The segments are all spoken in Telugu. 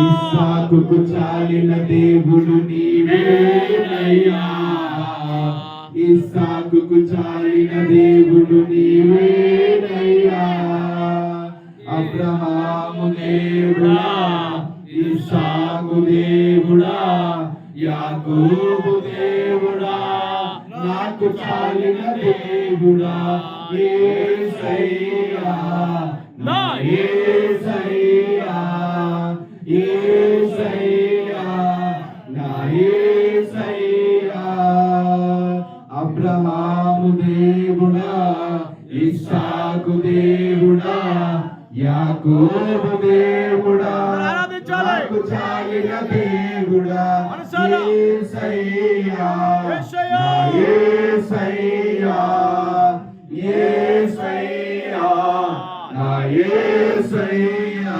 ఇస్సాకుకు చాలిన దేవుడు నీవేనయ్యా ఇస్సాకుకు చాలిన దేవుడు నీవేనయ్యా అబ్రహాము దేవుడా ఇస్సాకు దేవుడా యాకోబు దేవుడా. నాకు చాలిన దేవుడా యేసయ్యా నా యేసయ్యా యేసయ్యా నా యేసయ్యా అబ్రహాము దేవుడా ఇస్సాకు దేవుడా యాకోబు దేవుడా. చాలిన దేవుడా మనసారా. యేసయ్యా యేసయ్యా. నా యేసయ్యా యేసయ్యా నా యేసయ్యా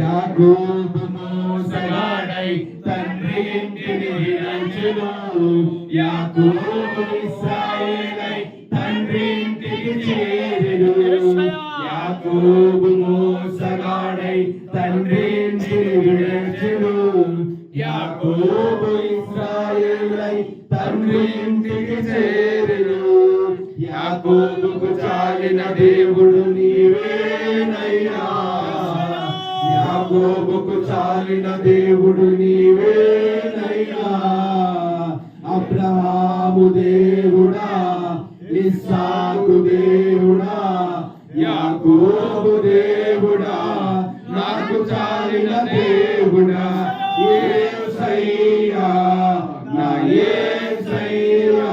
యాకోబు మోసగాడై తండ్రి ఇంటిని విడంచెను యాకోబు యాకోబు మోసగాడై తండ్రి ఇంటిని విడంచెను యాకోబు ఇశ్రాయేలై తండ్రి ఇంటికి యాకోబుకు చాలిన దేవుడు నీవేనయ్యా. యాకోబుకు చాలిన దేవుడు నీవేనయ్యా. అబ్రహాము దేవుడా ఇస్సాకు దేవుడా యాకోబు దేవుడా నాకు చాలిన దేవుడా యేసయ్యా నా యేసయ్యా